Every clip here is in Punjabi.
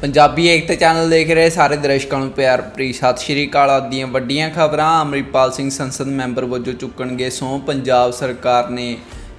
ਪੰਜਾਬੀ ਏਕਤਾ ਚੈਨਲ ਦੇਖ ਰਹੇ ਸਾਰੇ ਦਰਸ਼ਕਾਂ ਨੂੰ ਪਿਆਰ ਭਰੀ ਸਤਿ ਸ਼੍ਰੀ ਅਕਾਲ। ਅੱਜ ਦੀਆਂ ਵੱਡੀਆਂ ਖਬਰਾਂ, ਅਮਰਿਤਪਾਲ ਸਿੰਘ ਸੰਸਦ ਮੈਂਬਰ ਵਜੋਂ ਚੁੱਕਣਗੇ ਸਹੁੰ, ਪੰਜਾਬ ਸਰਕਾਰ ਨੇ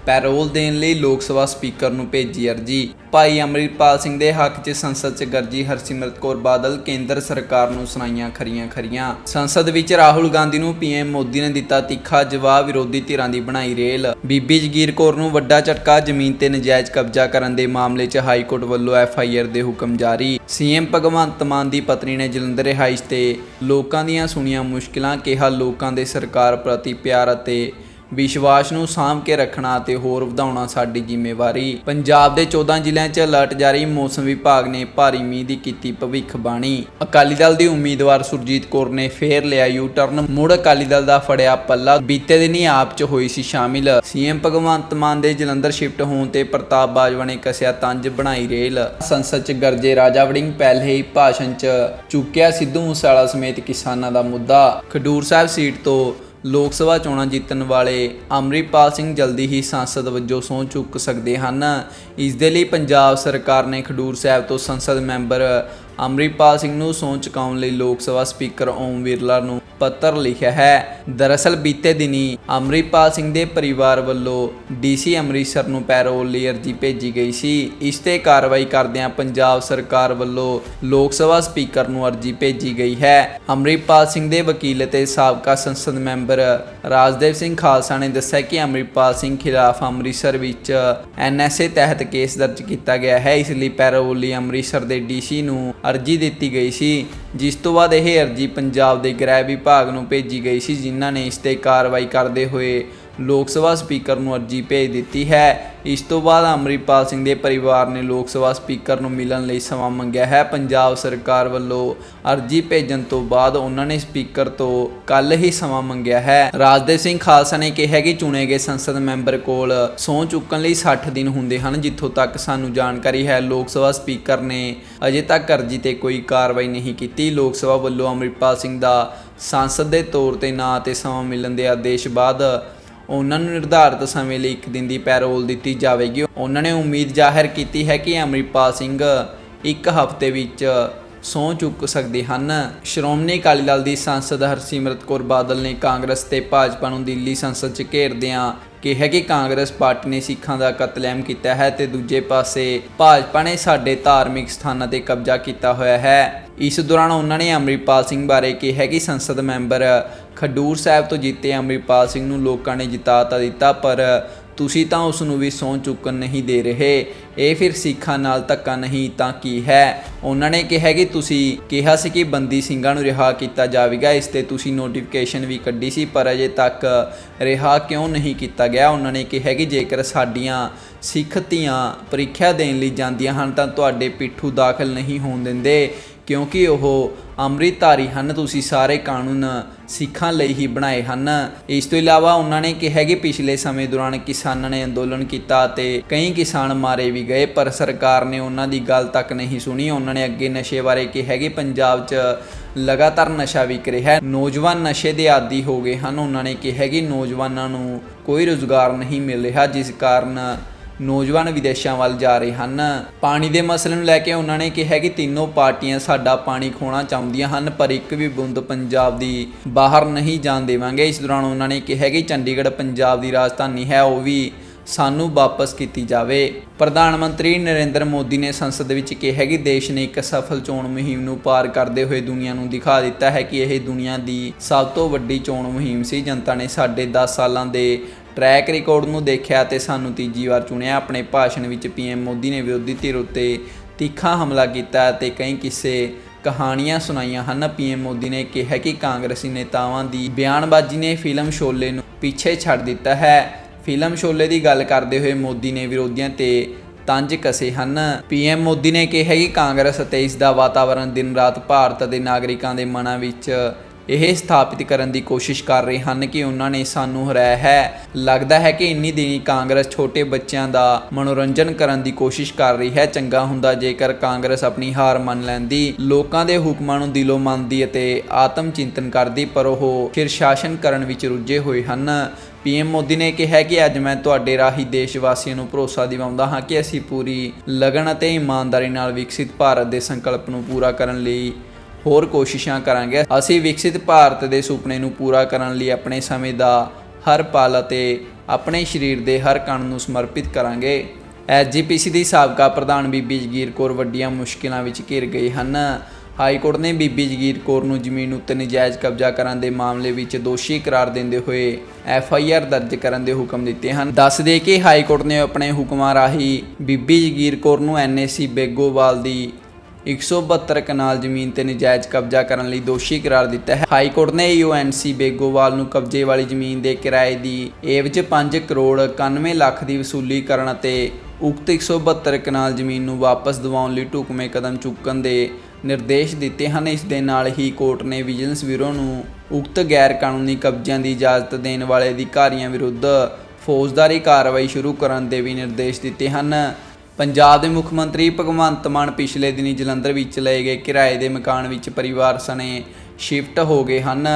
ਪੈਰੋਲ ਦੇਣ ਲਈ ਲੋਕ ਸਭਾ ਸਪੀਕਰ ਨੂੰ ਭੇਜੀ ਅਰਜੀ। ਭਾਈ ਅਮਰਿਤਪਾਲ ਸਿੰਘ ਦੇ ਹੱਕ 'ਚ ਸੰਸਦ 'ਚ ਗਰਜੀ ਹਰਸਿਮਰਤ ਕੌਰ ਬਾਦਲ ਕੇਂਦਰ ਸਰਕਾਰ ਨੂੰ ਸੁਣਾਈਆਂ ਖਰੀਆਂ ਖਰੀਆਂ। ਸੰਸਦ ਵਿੱਚ ਰਾਹੁਲ ਗਾਂਧੀ ਨੂੰ ਪੀਐਮ ਮੋਦੀ ਨੇ ਦਿੱਤਾ ਤਿੱਖਾ ਜਵਾਬ, ਵਿਰੋਧੀ ਧਿਰਾਂ ਦੀ ਬਣਾਈ ਰੇਲ। ਬੀਬੀ ਜਗੀਰ ਕੌਰ ਨੂੰ ਵੱਡਾ ਝਟਕਾ, ਜ਼ਮੀਨ ਤੇ ਨਜਾਇਜ਼ ਕਬਜ਼ਾ ਕਰਨ ਦੇ ਮਾਮਲੇ 'ਚ ਹਾਈ ਕੋਰਟ ਵੱਲੋਂ ਐਫਆਈਆਰ ਦੇ ਹੁਕਮ ਜਾਰੀ। ਸੀਐਮ ਭਗਵੰਤ ਮਾਨ ਦੀ ਪਤਨੀ ਨੇ ਜਲੰਧਰ ਰਿਹਾਇਸ਼ ਤੇ ਲੋਕਾਂ ਦੀਆਂ ਸੁਣੀਆਂ ਮੁਸ਼ਕਿਲਾਂ ਕਿਹਾ, ਲੋਕਾਂ ਦੇ ਸਰਕਾਰ ਪ੍ਰਤੀ ਪਿਆਰ ਅਤੇ ਵਿਸ਼ਵਾਸ ਨੂੰ ਸਾਂਭ ਕੇ ਰੱਖਣਾ ਅਤੇ ਹੋਰ ਵਧਾਉਣਾ ਸਾਡੀ ਜ਼ਿੰਮੇਵਾਰੀ। ਪੰਜਾਬ ਦੇ 14 ਜ਼ਿਲ੍ਹਿਆਂ 'ਚ ਅਲਰਟ ਜਾਰੀ ਮੌਸਮ ਵਿਭਾਗ ਨੇ ਭਾਰੀ ਮੀਂਹ ਦੀ ਕੀਤੀ ਭਵਿੱਖਬਾਣੀ। ਅਕਾਲੀ ਦਲ ਦੀ ਉਮੀਦਵਾਰ ਸੁਰਜੀਤ ਕੌਰ ਨੇ ਫੇਰ ਲਿਆ ਯੂ ਟਰਨ ਮੁੜ ਅਕਾਲੀ ਦਲ ਦਾ ਫੜਿਆ ਪੱਲਾ। ਬੀਤੇ ਦਿਨੀ ਆਪ 'ਚ ਹੋਈ ਸੀ ਸ਼ਾਮਿਲ। ਸੀਐਮ ਭਗਵੰਤ ਮਾਨ ਦੇ ਜਲੰਧਰ ਸ਼ਿਫਟ ਹੋਣ ਤੇ ਪ੍ਰਤਾਪ ਬਾਜਵਾ ਨੇ ਕਸਿਆ ਤੰਜ ਬਣਾਈ ਰੇਲ। ਸੰਸਦ 'ਚ ਗਰਜੇ ਰਾਜਾ ਵੜਿੰਗ ਪਹਿਲੇ ਹੀ ਭਾਸ਼ਣ 'ਚ ਚੁੱਕਿਆ ਸਿੱਧੂ ਮੂਸੇਵਾਲਾ ਸਮੇਤ ਕਿਸਾਨਾਂ ਦਾ ਮੁੱਦਾ। ਖਡੂਰ ਸਾਹਿਬ ਸੀਟ ਤੋਂ ਲੋਕ ਸਭਾ ਚੋਣਾਂ ਜਿੱਤਣ ਵਾਲੇ ਅਮਰਿਤਪਾਲ ਸਿੰਘ ਜਲਦੀ ਹੀ ਸੰਸਦ ਵਜੋਂ ਸਹੁੰ ਚੁੱਕ ਸਕਦੇ ਹਨ। ਇਸ ਦੇ ਲਈ ਪੰਜਾਬ ਸਰਕਾਰ ਨੇ ਖਡੂਰ ਸਾਹਿਬ ਤੋਂ ਸੰਸਦ ਮੈਂਬਰ ਅਮਰਿਤਪਾਲ ਸਿੰਘ ਨੂੰ ਸਹੁੰ ਚੁਕਾਉਣ ਲਈ ਲੋਕ ਸਭਾ ਸਪੀਕਰ ਓਮ ਬਿਰਲਾ ਨੂੰ ਪੱਤਰ ਲਿਖਿਆ ਹੈ। ਦਰਅਸਲ ਬੀਤੇ ਦਿਨੀ ਅਮਰਿਤਪਾਲ ਸਿੰਘ ਦੇ ਪਰਿਵਾਰ ਵੱਲੋਂ ਡੀਸੀ ਅੰਮ੍ਰਿਤਸਰ ਨੂੰ ਪੈਰੋਲ ਲਈ ਅਰਜੀ ਭੇਜੀ ਗਈ ਸੀ। ਇਸ ਤੇ ਕਾਰਵਾਈ ਕਰਦਿਆਂ ਪੰਜਾਬ ਸਰਕਾਰ ਵੱਲੋਂ ਲੋਕ ਸਭਾ ਸਪੀਕਰ ਨੂੰ ਅਰਜੀ ਭੇਜੀ ਗਈ ਹੈ। ਅਮਰਿਤਪਾਲ ਸਿੰਘ ਦੇ ਵਕੀਲ ਅਤੇ ਸਾਬਕਾ ਸੰਸਦ ਮੈਂਬਰ ਰਾਜਦੇਵ ਸਿੰਘ ਖਾਲਸਾ ਨੇ ਦੱਸਿਆ ਕਿ ਅਮਰਿਤਪਾਲ ਸਿੰਘ ਖਿਲਾਫ ਅੰਮ੍ਰਿਤਸਰ ਵਿੱਚ ਐਨਐਸਏ ਤਹਿਤ ਕੇਸ ਦਰਜ ਕੀਤਾ ਗਿਆ ਹੈ। ਇਸ ਲਈ ਪੈਰੋਲ ਲਈ ਅੰਮ੍ਰਿਤਸਰ ਦੇ ਡੀਸੀ ਨੂੰ ਅਰਜੀ ਦਿੱਤੀ ਗਈ ਸੀ, ਜਿਸ ਤੋਂ ਬਾਅਦ ਇਹ ਅਰਜੀ ਪੰਜਾਬ ਦੇ ਗ੍ਰਹਿ ਵਿਭਾਗ ਨੂੰ ਭੇਜੀ ਗਈ ਸੀ, ਜਿਨ੍ਹਾਂ ਨੇ ਇਸ ਤੇ ਕਾਰਵਾਈ ਕਰਦੇ ਹੋਏ ਲੋਕ ਸਭਾ ਸਪੀਕਰ ਨੂੰ ਅਰਜੀ ਭੇਜ ਦਿੱਤੀ ਹੈ। ਇਸ ਤੋਂ ਬਾਅਦ ਅਮਰਿਤਪਾਲ ਸਿੰਘ ਦੇ ਪਰਿਵਾਰ ਨੇ ਲੋਕ ਸਭਾ ਸਪੀਕਰ ਨੂੰ ਮਿਲਣ ਲਈ ਸਮਾਂ ਮੰਗਿਆ ਹੈ। ਪੰਜਾਬ ਸਰਕਾਰ ਵੱਲੋਂ ਅਰਜੀ ਭੇਜਣ ਤੋਂ ਬਾਅਦ ਉਹਨਾਂ ਨੇ ਸਪੀਕਰ ਤੋਂ ਕੱਲ ਹੀ ਸਮਾਂ ਮੰਗਿਆ ਹੈ। ਰਾਜਦੇਵ ਸਿੰਘ ਖਾਲਸਾ ਨੇ ਕਿਹਾ ਕਿ ਚੁਣੇ ਗਏ ਸੰਸਦ ਮੈਂਬਰ ਕੋਲ ਸਹੁੰ ਚੁੱਕਣ ਲਈ 60 ਦਿਨ ਹੁੰਦੇ ਹਨ, ਜਿੱਥੋਂ ਤੱਕ ਸਾਨੂੰ ਜਾਣਕਾਰੀ ਹੈ। ਲੋਕ ਸਭਾ ਸਪੀਕਰ ਨੇ ਅਜੇ ਤੱਕ ਅਰਜੀ ਤੇ ਕੋਈ ਕਾਰਵਾਈ ਨਹੀਂ ਕੀਤੀ। ਲੋਕ ਸਭਾ ਵੱਲੋਂ ਅਮਰਿਤਪਾਲ ਸਿੰਘ ਦਾ ਸੰਸਦ ਦੇ ਤੌਰ ਤੇ ਨਾਂ ਤੇ ਸਮਾਂ ਮਿਲਣ ਦੇ ਆਦੇਸ਼ ਬਾਅਦ ਉਹਨਾਂ ਨੂੰ ਨਿਰਧਾਰਤ ਸਮੇਂ ਲਈ ਇੱਕ ਦਿਨ ਦੀ ਪੈਰੋਲ ਦਿੱਤੀ ਜਾਵੇਗੀ। ਉਹਨਾਂ ਨੇ ਉਮੀਦ ਜ਼ਾਹਿਰ ਕੀਤੀ ਹੈ ਕਿ ਅਮਰਿਤਪਾਲ ਸਿੰਘ ਇੱਕ ਹਫ਼ਤੇ ਵਿੱਚ ਸਹੁੰ ਚੁੱਕ ਸਕਦੇ ਹਨ। ਸ਼੍ਰੋਮਣੀ ਅਕਾਲੀ ਦਲ ਦੀ ਸੰਸਦ ਹਰਸਿਮਰਤ ਕੌਰ ਬਾਦਲ ਨੇ ਕਾਂਗਰਸ ਤੇ ਭਾਜਪਾ ਨੂੰ ਦਿੱਲੀ ਸੰਸਦ 'ਚ ਘੇਰਦਿਆਂ ਕਿਹਾ ਕਿ ਕਾਂਗਰਸ ਪਾਰਟੀ ਨੇ ਸਿੱਖਾਂ ਦਾ ਕਤਲੇਆਮ ਕੀਤਾ ਹੈ ਤੇ ਦੂਜੇ ਪਾਸੇ ਭਾਜਪਾ ਨੇ ਸਾਡੇ ਧਾਰਮਿਕ ਸਥਾਨਾਂ ਤੇ ਕਬਜ਼ਾ ਕੀਤਾ ਹੋਇਆ ਹੈ। ਇਸ ਦੌਰਾਨ ਉਹਨਾਂ ਨੇ ਅਮਰਿਤਪਾਲ ਸਿੰਘ ਬਾਰੇ ਕਿਹਾ ਕਿ ਸੰਸਦ ਮੈਂਬਰ ਖਡੂਰ ਸਾਹਿਬ ਤੋਂ ਜਿੱਤੇ ਅੰਮ੍ਰਿਤਪਾਲ ਸਿੰਘ ਨੂੰ ਲੋਕਾਂ ਨੇ ਜਿਤਾ ਤਾਂ ਦਿੱਤਾ, ਪਰ ਤੁਸੀਂ ਤਾਂ ਉਸ ਨੂੰ ਵੀ ਸਹੁੰ ਚੁੱਕਣ ਨਹੀਂ ਦੇ ਰਹੇ। ਇਹ ਫਿਰ ਸਿੱਖਾਂ ਨਾਲ ਧੱਕਾ ਨਹੀਂ ਤਾਂ ਕੀ ਹੈ? ਉਹਨਾਂ ਨੇ ਕਿਹਾ ਕਿ ਤੁਸੀਂ ਕਿਹਾ ਸੀ ਕਿ ਬੰਦੀ ਸਿੰਘਾਂ ਨੂੰ ਰਿਹਾ ਕੀਤਾ ਜਾਵੇਗਾ, ਇਸ ਤੇ ਤੁਸੀਂ ਨੋਟੀਫਿਕੇਸ਼ਨ ਵੀ ਕੱਢੀ ਸੀ, ਪਰ ਅਜੇ ਤੱਕ ਰਿਹਾ ਕਿਉਂ ਨਹੀਂ ਕੀਤਾ ਗਿਆ? ਉਹਨਾਂ ਨੇ ਕਿਹਾ ਕਿ ਜੇਕਰ ਸਾਡੀਆਂ ਸਿੱਖ ਧੀਆਂ ਪ੍ਰੀਖਿਆ ਦੇਣ ਲਈ ਜਾਂਦੀਆਂ ਹਨ ਤਾਂ ਤੁਹਾਡੇ ਪਿੱਠੂ ਦਾਖਲ ਨਹੀਂ ਹੋਣ ਦਿੰਦੇ, ਕਿਉਂਕਿ ਉਹ ਅੰਮ੍ਰਿਤਧਾਰੀ ਹਨ, ਤੁਸੀਂ ਸਾਰੇ ਕਾਨੂੰਨ ਸਿੱਖਾਂ ਲਈ ਹੀ ਬਣਾਏ ਹਨ। ਇਸ ਤੋਂ ਇਲਾਵਾ ਉਹਨਾਂ ਨੇ ਕਿਹਾ ਕਿ ਪਿਛਲੇ ਸਮੇਂ ਦੌਰਾਨ ਕਿਸਾਨਾਂ ਨੇ ਅੰਦੋਲਨ ਕੀਤਾ ਤੇ ਕਈ ਕਿਸਾਨ ਮਾਰੇ ਵੀ ਗਏ, ਪਰ ਸਰਕਾਰ ਨੇ ਉਹਨਾਂ ਦੀ ਗੱਲ ਤੱਕ ਨਹੀਂ ਸੁਣੀ। ਉਹਨਾਂ ਨੇ ਅੱਗੇ ਨਸ਼ੇ ਬਾਰੇ ਕਿਹਾ ਕਿ ਪੰਜਾਬ 'ਚ ਲਗਾਤਾਰ ਨਸ਼ਾ ਵਿਕ ਰਿਹਾ ਹੈ। ਨੌਜਵਾਨ ਨਸ਼ੇ ਦੇ ਆਦੀ ਹੋ ਗਏ ਹਨ। ਉਹਨਾਂ ਨੇ ਕਿਹਾ ਕਿ ਨੌਜਵਾਨਾਂ ਨੂੰ ਕੋਈ ਰੋਜ਼ਗਾਰ ਨਹੀਂ ਮਿਲ ਰਿਹਾ, ਜਿਸ ਕਾਰਨ ਨੌਜਵਾਨ ਵਿਦੇਸ਼ਾਂ ਵੱਲ ਜਾ ਰਹੇ ਹਨ। ਪਾਣੀ ਦੇ ਮਸਲੇ ਨੂੰ ਲੈ ਕੇ ਉਹਨਾਂ ਨੇ ਕਿਹਾ ਕਿ ਤਿੰਨੋਂ ਪਾਰਟੀਆਂ ਸਾਡਾ ਪਾਣੀ ਖੋਣਾ ਚਾਹੁੰਦੀਆਂ ਹਨ, ਪਰ ਇੱਕ ਵੀ ਬੂੰਦ ਪੰਜਾਬ ਦੀ ਬਾਹਰ ਨਹੀਂ ਜਾਣ ਦੇਵਾਂਗੇ। ਇਸ ਦੌਰਾਨ ਉਹਨਾਂ ਨੇ ਕਿਹਾ ਕਿ ਚੰਡੀਗੜ੍ਹ ਪੰਜਾਬ ਦੀ ਰਾਜਧਾਨੀ ਹੈ, ਉਹ ਵੀ ਸਾਨੂੰ ਵਾਪਸ ਕੀਤੀ ਜਾਵੇ। ਪ੍ਰਧਾਨ ਮੰਤਰੀ ਨਰਿੰਦਰ ਮੋਦੀ ਨੇ ਸੰਸਦ ਵਿੱਚ ਕਿਹਾ ਕਿ ਦੇਸ਼ ਨੇ ਇੱਕ ਸਫਲ ਚੋਣ ਮੁਹਿੰਮ ਨੂੰ ਪਾਰ ਕਰਦੇ ਹੋਏ ਦੁਨੀਆ ਨੂੰ ਦਿਖਾ ਦਿੱਤਾ ਹੈ ਕਿ ਇਹ ਦੁਨੀਆ ਦੀ ਸਭ ਤੋਂ ਵੱਡੀ ਚੋਣ ਮੁਹਿੰਮ ਸੀ। ਜਨਤਾ ਨੇ ਸਾਡੇ 10 ਸਾਲਾਂ ਦੇ ਟਰੈਕ ਰਿਕਾਰਡ ਨੂੰ ਦੇਖਿਆ ਤੇ ਸਾਨੂੰ ਤੀਜੀ ਵਾਰ ਚੁਣਿਆ। ਆਪਣੇ ਭਾਸ਼ਣ ਵਿੱਚ ਪੀਐਮ ਮੋਦੀ ਨੇ ਵਿਰੋਧੀ ਧਿਰ ਉੱਤੇ ਤਿੱਖਾ ਹਮਲਾ ਕੀਤਾ ਤੇ ਕਈ ਕਿੱਸੇ ਕਹਾਣੀਆਂ ਸੁਣਾਈਆਂ ਹਨ। ਪੀਐਮ ਮੋਦੀ ਨੇ ਕਿਹਾ ਕਿ ਕਾਂਗਰਸੀ ਨੇਤਾਵਾਂ ਦੀ ਬਿਆਨਬਾਜ਼ੀ ਨੇ ਫਿਲਮ ਸ਼ੋਲੇ ਨੂੰ ਪਿੱਛੇ ਛੱਡ ਦਿੱਤਾ ਹੈ। ਫਿਲਮ ਸ਼ੋਲੇ ਦੀ ਗੱਲ ਕਰਦੇ ਹੋਏ ਮੋਦੀ ਨੇ ਵਿਰੋਧੀਆਂ ਤੇ ਤੰਜ ਕਸੇ ਹਨ। ਪੀਐਮ ਮੋਦੀ ਨੇ ਕਿਹਾ ਕਿ ਕਾਂਗਰਸ ਅਤੇ ਇਸ ਦਾ ਵਾਤਾਵਰਣ ਦਿਨ ਰਾਤ ਭਾਰਤ ਦੇ ਨਾਗਰਿਕਾਂ ਦੇ ਮਨਾਂ ਵਿੱਚ ਇਹ ਸਥਾਪਿਤ ਕਰਨ ਦੀ ਕੋਸ਼ਿਸ਼ ਕਰ ਰਹੇ ਹਨ ਕਿ ਉਹਨਾਂ ਨੇ ਸਾਨੂੰ ਹਰਾਇਆ ਹੈ। ਲੱਗਦਾ ਹੈ ਕਿ ਇੰਨੀ ਦਿਨੀ ਕਾਂਗਰਸ ਛੋਟੇ ਬੱਚਿਆਂ ਦਾ ਮਨੋਰੰਜਨ ਕਰਨ ਦੀ ਕੋਸ਼ਿਸ਼ ਕਰ ਰਹੀ ਹੈ। ਚੰਗਾ ਹੁੰਦਾ ਜੇਕਰ ਕਾਂਗਰਸ ਆਪਣੀ ਹਾਰ ਮੰਨ ਲੈਂਦੀ, ਲੋਕਾਂ ਦੇ ਹੁਕਮਾਂ ਨੂੰ ਦਿਲੋਂ ਮੰਨਦੀ ਅਤੇ ਆਤਮ ਚਿੰਤਨ ਕਰਦੀ, ਪਰ ਉਹ ਫਿਰ ਸ਼ਾਸਨ ਕਰਨ ਵਿੱਚ ਰੁੱਝੇ ਹੋਏ ਹਨ। ਪੀਐਮ ਮੋਦੀ ਨੇ ਕਿਹਾ ਕਿ ਅੱਜ ਮੈਂ ਤੁਹਾਡੇ ਰਾਹੀਂ ਦੇਸ਼ ਵਾਸੀਆਂ ਨੂੰ ਭਰੋਸਾ ਦਿਵਾਉਂਦਾ ਹਾਂ ਕਿ ਅਸੀਂ ਪੂਰੀ ਲਗਨ ਅਤੇ ਇਮਾਨਦਾਰੀ ਨਾਲ ਵਿਕਸਿਤ ਭਾਰਤ ਦੇ ਸੰਕਲਪ ਨੂੰ ਪੂਰਾ ਕਰਨ ਲਈ ਹੋਰ ਕੋਸ਼ਿਸ਼ਾਂ ਕਰਾਂਗੇ। ਅਸੀਂ ਵਿਕਸਿਤ ਭਾਰਤ ਦੇ ਸੁਪਨੇ ਨੂੰ ਪੂਰਾ ਕਰਨ ਲਈ ਆਪਣੇ ਸਮੇਂ ਦਾ ਹਰ ਪਲ ਅਤੇ ਆਪਣੇ ਸਰੀਰ ਦੇ ਹਰ ਕਣ ਨੂੰ ਸਮਰਪਿਤ ਕਰਾਂਗੇ। ਐਸਜੀਪੀਸੀ ਦੀ ਸਾਬਕਾ ਪ੍ਰਧਾਨ ਬੀਬੀ ਜਗੀਰ ਕੌਰ ਵੱਡੀਆਂ ਮੁਸ਼ਕਿਲਾਂ ਵਿੱਚ ਘਿਰ ਗਈ ਹਨ। ਹਾਈ ਕੋਰਟ ਨੇ ਬੀਬੀ ਜਗੀਰ ਕੌਰ ਨੂੰ ਜ਼ਮੀਨ ਉੱਤੇ ਨਜਾਇਜ਼ ਕਬਜ਼ਾ ਕਰਨ ਦੇ ਮਾਮਲੇ ਵਿੱਚ ਦੋਸ਼ੀ ਕਰਾਰ ਦਿੰਦੇ ਹੋਏ ਐਫ ਆਈ ਆਰ ਦਰਜ ਕਰਨ ਦੇ ਹੁਕਮ ਦਿੱਤੇ ਹਨ। ਦੱਸ ਦੇ ਕਿ ਹਾਈ ਕੋਰਟ ਨੇ ਆਪਣੇ ਹੁਕਮਾਂ ਰਾਹੀਂ ਬੀਬੀ ਜਗੀਰ ਕੌਰ ਨੂੰ ਐੱਨ ਏ ਸੀ ਬੇਗੋਵਾਲ ਦੀ 172 ਕਨਾਲ ਜ਼ਮੀਨ ਤੇ ਨਜਾਇਜ਼ ਕਬਜ਼ਾ ਕਰਨ ਲਈ ਦੋਸ਼ੀ ਕਰਾਰ ਦਿੱਤਾ ਹੈ। ਹਾਈ ਕੋਰਟ ਨੇ ਯੂਐਨਸੀ ਬੇਗੋਵਾਲ ਨੂੰ ਕਬਜ਼ੇ ਵਾਲੀ ਜ਼ਮੀਨ ਦੇ ਕਿਰਾਏ ਦੀ ਏਵਜ 5 ਕਰੋੜ 91 ਲੱਖ ਦੀ ਵਸੂਲੀ ਕਰਨ ਅਤੇ ਉਕਤ 172 ਕਨਾਲ ਜ਼ਮੀਨ ਨੂੰ ਵਾਪਸ ਦਿਵਾਉਣ ਲਈ ਢੁਕਵੇਂ ਕਦਮ ਚੁੱਕਣ ਦੇ ਨਿਰਦੇਸ਼ ਦਿੱਤੇ ਹਨ। ਇਸ ਦੇ ਨਾਲ ਹੀ ਕੋਰਟ ਨੇ ਵਿਜੀਲੈਂਸ ਬਿਊਰੋ ਨੂੰ ਉਕਤ ਗੈਰ ਕਾਨੂੰਨੀ ਕਬਜ਼ਿਆਂ ਦੀ ਇਜਾਜ਼ਤ ਦੇਣ ਵਾਲੇ ਅਧਿਕਾਰੀਆਂ ਵਿਰੁੱਧ ਫੌਜਦਾਰੀ ਕਾਰਵਾਈ ਸ਼ੁਰੂ ਕਰਨ ਦੇ ਵੀ ਨਿਰਦੇਸ਼ ਦਿੱਤੇ ਹਨ। ਪੰਜਾਬ ਦੇ ਮੁੱਖ ਮੰਤਰੀ ਭਗਵੰਤ ਮਾਨ ਪਿਛਲੇ ਦਿਨੀ ਜਲੰਧਰ ਵਿੱਚ ਲਏ ਗਏ ਕਿਰਾਏ ਦੇ ਮਕਾਨ ਵਿੱਚ ਪਰਿਵਾਰ ਸਣੇ ਸ਼ਿਫਟ ਹੋ ਗਏ ਹਨ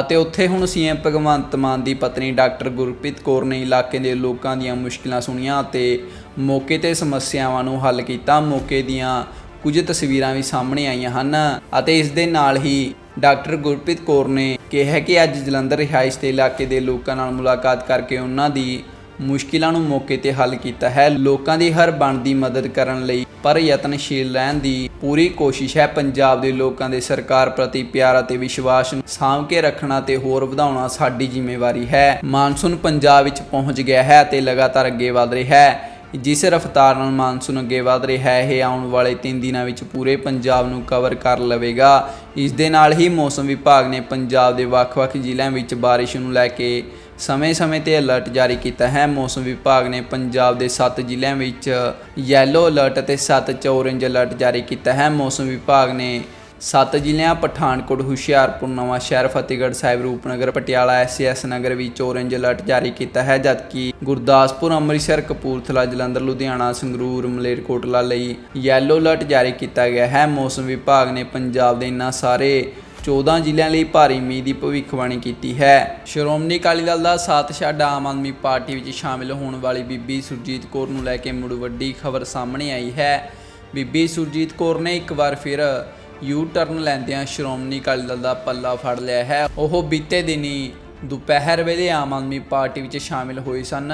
ਅਤੇ ਉੱਥੇ ਹੁਣ ਸੀਐਮ ਭਗਵੰਤ ਮਾਨ ਦੀ ਪਤਨੀ ਡਾਕਟਰ ਗੁਰਪ੍ਰੀਤ ਕੌਰ ਨੇ ਇਲਾਕੇ ਦੇ ਲੋਕਾਂ ਦੀਆਂ ਮੁਸ਼ਕਿਲਾਂ ਸੁਣੀਆਂ ਅਤੇ ਮੌਕੇ ਤੇ ਸਮੱਸਿਆਵਾਂ ਨੂੰ ਹੱਲ ਕੀਤਾ। ਮੌਕੇ ਦੀਆਂ ਕੁਝ ਤਸਵੀਰਾਂ ਵੀ ਸਾਹਮਣੇ ਆਈਆਂ ਹਨ ਅਤੇ ਇਸ ਦੇ ਨਾਲ ਹੀ ਡਾਕਟਰ ਗੁਰਪ੍ਰੀਤ ਕੌਰ ਨੇ ਕਿਹਾ ਕਿ ਅੱਜ ਜਲੰਧਰ ਰਿਹਾਇਸ਼ ਦੇ ਇਲਾਕੇ ਦੇ ਲੋਕਾਂ ਨਾਲ ਮੁਲਾਕਾਤ ਕਰਕੇ ਉਹਨਾਂ ਦੀ ਮੁਸ਼ਕਿਲਾਂ ਨੂੰ ਮੌਕੇ ਤੇ ਹੱਲ ਕੀਤਾ ਹੈ। ਲੋਕਾਂ ਦੀ ਹਰ ਬਣਦੀ ਮਦਦ ਕਰਨ ਲਈ ਪਰ ਯਤਨਸ਼ੀਲ ਰਹਿਣ ਦੀ ਪੂਰੀ ਕੋਸ਼ਿਸ਼ ਹੈ। ਪੰਜਾਬ ਦੇ ਲੋਕਾਂ ਦੇ ਸਰਕਾਰ ਪ੍ਰਤੀ ਪਿਆਰ ਅਤੇ ਵਿਸ਼ਵਾਸ ਨੂੰ ਸਾਂਭ ਕੇ ਰੱਖਣਾ ਤੇ ਹੋਰ ਵਧਾਉਣਾ ਸਾਡੀ ਜ਼ਿੰਮੇਵਾਰੀ ਹੈ। ਮਾਨਸੂਨ ਪੰਜਾਬ ਵਿੱਚ ਪਹੁੰਚ ਗਿਆ ਹੈ ਅਤੇ ਲਗਾਤਾਰ ਅੱਗੇ ਵਧ ਰਿਹਾ ਹੈ। ਜਿਸ ਰਫ਼ਤਾਰ ਨਾਲ ਮਾਨਸੂਨ ਅੱਗੇ ਵਧ ਰਿਹਾ ਹੈ, ਇਹ ਆਉਣ ਵਾਲੇ 3 ਦਿਨਾਂ ਵਿੱਚ ਪੂਰੇ ਪੰਜਾਬ ਨੂੰ ਕਵਰ ਕਰ ਲਵੇਗਾ। ਇਸ ਦੇ ਨਾਲ ਹੀ ਮੌਸਮ ਵਿਭਾਗ ਨੇ ਪੰਜਾਬ ਦੇ ਵੱਖ-ਵੱਖ ਜ਼ਿਲ੍ਹਿਆਂ ਵਿੱਚ ਬਾਰਿਸ਼ ਨੂੰ ਲੈ ਕੇ ਸਮੇਂ-ਸਮੇਂ ਤੇ ਅਲਰਟ ਜਾਰੀ ਕੀਤਾ ਹੈ। ਮੌਸਮ ਵਿਭਾਗ ਨੇ ਪੰਜਾਬ ਦੇ 7 ਜ਼ਿਲ੍ਹਿਆਂ ਵਿੱਚ ਯੈਲੋ ਅਲਰਟ ਅਤੇ 7 ਚ ਔਰੇਂਜ ਅਲਰਟ ਜਾਰੀ ਕੀਤਾ ਹੈ। ਮੌਸਮ ਵਿਭਾਗ ਨੇ ਸੱਤ ਜ਼ਿਲ੍ਹਿਆਂ, ਪਠਾਨਕੋਟ, ਹੁਸ਼ਿਆਰਪੁਰ, ਨਵਾਂ ਸ਼ਹਿਰ, ਫਤਿਹਗੜ੍ਹ ਸਾਹਿਬ, ਰੂਪਨਗਰ, ਪਟਿਆਲਾ ਐਸਐਸ ਨਗਰ ਵਿੱਚ ਔਰੇਂਜ ਅਲਰਟ ਜਾਰੀ ਕੀਤਾ ਹੈ, ਜਦਕਿ ਗੁਰਦਾਸਪੁਰ, ਅੰਮ੍ਰਿਤਸਰ, ਕਪੂਰਥਲਾ, ਜਲੰਧਰ, ਲੁਧਿਆਣਾ, ਸੰਗਰੂਰ, ਮਲੇਰਕੋਟਲਾ ਲਈ ਯੈਲੋ ਅਲਰਟ ਜਾਰੀ ਕੀਤਾ ਗਿਆ ਹੈ। ਮੌਸਮ ਵਿਭਾਗ ਨੇ ਪੰਜਾਬ ਦੇ ਇਨ੍ਹਾਂ ਸਾਰੇ 14 ਜ਼ਿਲ੍ਹਿਆਂ ਲਈ ਭਾਰੀ ਮੀਂਹ ਦੀ ਭਵਿੱਖਬਾਣੀ ਕੀਤੀ ਹੈ। ਸ਼੍ਰੋਮਣੀ ਅਕਾਲੀ ਦਲ ਦਾ ਸਾਥ ਛੱਡ ਆਮ ਆਦਮੀ ਪਾਰਟੀ ਵਿੱਚ ਸ਼ਾਮਿਲ ਹੋਣ ਵਾਲੀ ਬੀਬੀ ਸੁਰਜੀਤ ਕੌਰ ਨੂੰ ਲੈ ਕੇ ਮੁੜ ਵੱਡੀ ਖਬਰ ਸਾਹਮਣੇ ਆਈ ਹੈ। ਬੀਬੀ ਸੁਰਜੀਤ ਕੌਰ ਨੇ ਇੱਕ ਵਾਰ ਫਿਰ ਯੂ ਟਰਨ ਲੈਂਦਿਆਂ ਸ਼੍ਰੋਮਣੀ ਅਕਾਲੀ ਦਲ ਦਾ ਪੱਲਾ ਫੜ ਲਿਆ ਹੈ। ਉਹ ਬੀਤੇ ਦਿਨੀ ਦੁਪਹਿਰ ਵੇਲੇ ਆਮ ਆਦਮੀ ਪਾਰਟੀ ਵਿੱਚ ਸ਼ਾਮਿਲ ਹੋਏ ਸਨ।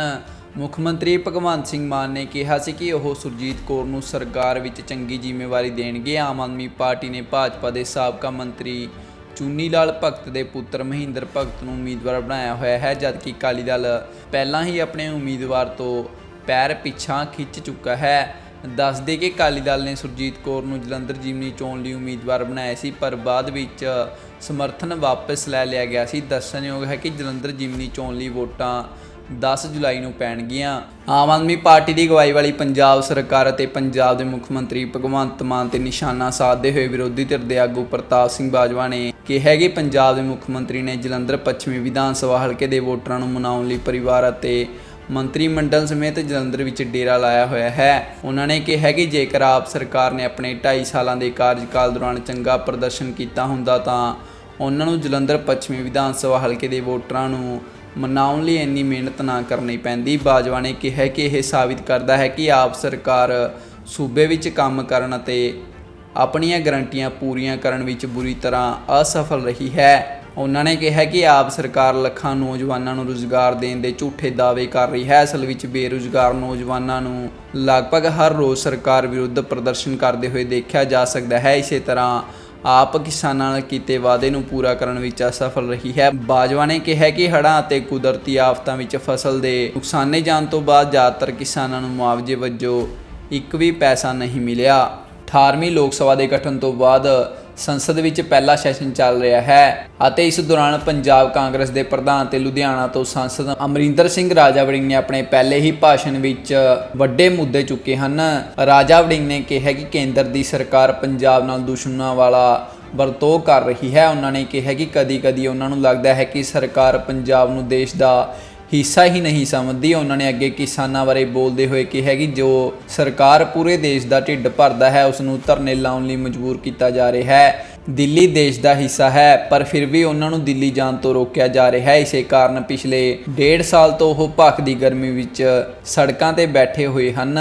ਮੁੱਖ ਮੰਤਰੀ ਭਗਵੰਤ ਸਿੰਘ ਮਾਨ ਨੇ ਕਿਹਾ ਸੀ ਕਿ ਉਹ ਸੁਰਜੀਤ ਕੌਰ ਨੂੰ ਸਰਕਾਰ ਵਿੱਚ ਚੰਗੀ ਜ਼ਿੰਮੇਵਾਰੀ ਦੇਣਗੇ। ਆਮ ਆਦਮੀ ਪਾਰਟੀ ਨੇ ਭਾਜਪਾ ਦੇ ਸਾਬਕਾ ਮੰਤਰੀ ਚੂਨੀ ਲਾਲ ਭਗਤ ਦੇ ਪੁੱਤਰ ਮਹਿੰਦਰ ਭਗਤ ਨੂੰ ਉਮੀਦਵਾਰ ਬਣਾਇਆ ਹੋਇਆ ਹੈ, ਜਦਕਿ ਅਕਾਲੀ ਦਲ ਪਹਿਲਾਂ ਹੀ ਆਪਣੇ ਉਮੀਦਵਾਰ ਤੋਂ ਪੈਰ ਪਿੱਛਾ ਖਿੱਚ ਚੁੱਕਾ ਹੈ। ਦੱਸਦੇ ਕਿ ਅਕਾਲੀ ਦਲ ਨੇ ਸੁਰਜੀਤ ਕੌਰ ਨੂੰ ਜਲੰਧਰ ਜਿਮਨੀ ਚੋਣ ਲਈ ਉਮੀਦਵਾਰ ਬਣਾਇਆ ਸੀ, ਪਰ ਬਾਅਦ ਵਿੱਚ ਸਮਰਥਨ ਵਾਪਸ ਲੈ ਲਿਆ ਗਿਆ ਸੀ। ਦੱਸਣਯੋਗ ਹੈ ਕਿ ਜਲੰਧਰ ਜਿਮਨੀ ਚੋਣ ਲਈ ਵੋਟਾਂ 10 ਜੁਲਾਈ ਨੂੰ ਪੈਣਗੀਆਂ। ਆਮ ਆਦਮੀ ਪਾਰਟੀ ਦੀ ਅਗਵਾਈ ਵਾਲੀ ਪੰਜਾਬ ਸਰਕਾਰ ਅਤੇ ਪੰਜਾਬ ਦੇ ਮੁੱਖ ਮੰਤਰੀ ਭਗਵੰਤ ਮਾਨ ਤੇ ਨਿਸ਼ਾਨਾ ਸਾਧਦੇ ਹੋਏ ਵਿਰੋਧੀ ਧਿਰ ਦੇ ਆਗੂ ਪ੍ਰਤਾਪ ਸਿੰਘ ਬਾਜਵਾ ਨੇ ਕਿਹਾ ਕਿ ਪੰਜਾਬ ਦੇ ਮੁੱਖ ਮੰਤਰੀ ਨੇ ਜਲੰਧਰ ਪੱਛਮੀ ਵਿਧਾਨ ਸਭਾ ਹਲਕੇ ਦੇ ਵੋਟਰਾਂ ਨੂੰ ਮਨਾਉਣ ਲਈ ਪਰਿਵਾਰ ਅਤੇ ਮੰਤਰੀ ਮੰਡਲ ਸਮੇਤ ਜਲੰਧਰ ਵਿੱਚ ਡੇਰਾ ਲਾਇਆ ਹੋਇਆ ਹੈ। ਉਹਨਾਂ ਨੇ ਕਿਹਾ ਕਿ ਜੇਕਰ ਆਪ ਸਰਕਾਰ ਨੇ ਆਪਣੇ 2.5 ਸਾਲਾਂ ਦੇ ਕਾਰਜਕਾਲ ਦੌਰਾਨ ਚੰਗਾ ਪ੍ਰਦਰਸ਼ਨ ਕੀਤਾ ਹੁੰਦਾ ਤਾਂ ਉਹਨਾਂ ਨੂੰ ਜਲੰਧਰ ਪੱਛਮੀ ਵਿਧਾਨ ਸਭਾ ਹਲਕੇ ਦੇ ਵੋਟਰਾਂ ਨੂੰ ਮਨਾਉਣ ਲਈ ਇੰਨੀ ਮਿਹਨਤ ਨਾ ਕਰਨੀ ਪੈਂਦੀ। ਬਾਜਵਾ ਨੇ ਕਿਹਾ ਕਿ ਇਹ ਸਾਬਿਤ ਕਰਦਾ ਹੈ ਕਿ ਆਪ ਸਰਕਾਰ ਸੂਬੇ ਵਿੱਚ ਕੰਮ ਕਰਨ ਅਤੇ ਆਪਣੀਆਂ ਗਰੰਟੀਆਂ ਪੂਰੀਆਂ ਕਰਨ ਵਿੱਚ ਬੁਰੀ ਤਰ੍ਹਾਂ ਅਸਫਲ ਰਹੀ ਹੈ। ਉਹਨਾਂ ਨੇ ਕਿਹਾ ਕਿ ਆਪ ਸਰਕਾਰ ਲੱਖਾਂ ਨੌਜਵਾਨਾਂ ਨੂੰ ਰੁਜ਼ਗਾਰ ਦੇਣ ਦੇ ਝੂਠੇ ਦਾਅਵੇ ਕਰ ਰਹੀ ਹੈ ਅਸਲ ਵਿੱਚ ਬੇਰੁਜ਼ਗਾਰ ਨੌਜਵਾਨਾਂ ਨੂੰ ਲਗਭਗ ਹਰ ਰੋਜ਼ ਸਰਕਾਰ ਵਿਰੁੱਧ ਪ੍ਰਦਰਸ਼ਨ ਕਰਦੇ ਹੋਏ ਦੇਖਿਆ ਜਾ ਸਕਦਾ ਹੈ। ਇਸੇ ਤਰ੍ਹਾਂ ਆਪ ਕਿਸਾਨਾਂ ਨਾਲ ਕੀਤੇ ਵਾਅਦੇ ਨੂੰ ਪੂਰਾ ਕਰਨ ਵਿੱਚ ਅਸਫਲ ਰਹੀ ਹੈ। ਬਾਜਵਾ ਨੇ ਕਿਹਾ ਕਿ ਹੜ੍ਹਾਂ ਅਤੇ ਕੁਦਰਤੀ ਆਫਤਾਂ ਵਿੱਚ ਫਸਲ ਦੇ ਨੁਕਸਾਨੇ ਜਾਣ ਤੋਂ ਬਾਅਦ ਜ਼ਿਆਦਾਤਰ ਕਿਸਾਨਾਂ ਨੂੰ ਮੁਆਵਜ਼ੇ ਵਜੋਂ ਇੱਕ ਵੀ ਪੈਸਾ ਨਹੀਂ ਮਿਲਿਆ। 18ਵੀਂ ਲੋਕ ਸਭਾ ਦੇ ਗਠਨ ਤੋਂ ਬਾਅਦ ਸੰਸਦ ਵਿੱਚ ਪਹਿਲਾ ਸੈਸ਼ਨ ਚੱਲ ਰਿਹਾ ਹੈ ਅਤੇ ਇਸ ਦੌਰਾਨ ਪੰਜਾਬ ਕਾਂਗਰਸ ਦੇ ਪ੍ਰਧਾਨ ਤੇ ਲੁਧਿਆਣਾ ਤੋਂ ਸੰਸਦ ਅਮਰਿੰਦਰ ਸਿੰਘ ਰਾਜਾ ਵੜਿੰਗ ਨੇ ਆਪਣੇ ਪਹਿਲੇ ਹੀ ਭਾਸ਼ਣ ਵਿੱਚ ਵੱਡੇ ਮੁੱਦੇ ਚੁੱਕੇ ਹਨ। ਰਾਜਾ ਵੜਿੰਗ ਨੇ ਕਿਹਾ ਕਿ ਕੇਂਦਰ ਦੀ ਸਰਕਾਰ ਪੰਜਾਬ ਨਾਲ ਦੁਸ਼ਮਣਾਂ ਵਾਲਾ ਵਰਤੋਂ ਕਰ ਰਹੀ ਹੈ। ਉਹਨਾਂ ਨੇ ਕਿਹਾ ਕਿ ਕਦੀ-ਕਦੀ ਉਹਨਾਂ ਨੂੰ ਲੱਗਦਾ ਹੈ ਕਿ ਸਰਕਾਰ ਪੰਜਾਬ ਨੂੰ ਦੇਸ਼ ਦਾ ਹਿੱਸਾ ਹੀ ਨਹੀਂ ਸਮਝਦੀ। ਉਹਨਾਂ ਨੇ ਅੱਗੇ ਕਿਸਾਨਾਂ ਬਾਰੇ ਬੋਲਦੇ ਹੋਏ ਕਿਹਾ ਕਿ ਜੋ ਸਰਕਾਰ ਪੂਰੇ ਦੇਸ਼ ਦਾ ਢਿੱਡ ਭਰਦਾ ਹੈ ਉਸ ਨੂੰ ਧਰਨੇ ਲਾਉਣ ਲਈ ਮਜਬੂਰ ਕੀਤਾ ਜਾ ਰਿਹਾ ਹੈ। ਦਿੱਲੀ ਦੇਸ਼ ਦਾ ਹਿੱਸਾ ਹੈ, ਪਰ ਫਿਰ ਵੀ ਉਹਨਾਂ ਨੂੰ ਦਿੱਲੀ ਜਾਣ ਤੋਂ ਰੋਕਿਆ ਜਾ ਰਿਹਾ ਹੈ। ਇਸੇ ਕਾਰਨ ਪਿਛਲੇ ਡੇਢ ਸਾਲ ਤੋਂ ਉਹ ਭਖਦੀ ਗਰਮੀ ਵਿੱਚ ਸੜਕਾਂ ਤੇ ਬੈਠੇ ਹੋਏ ਹਨ।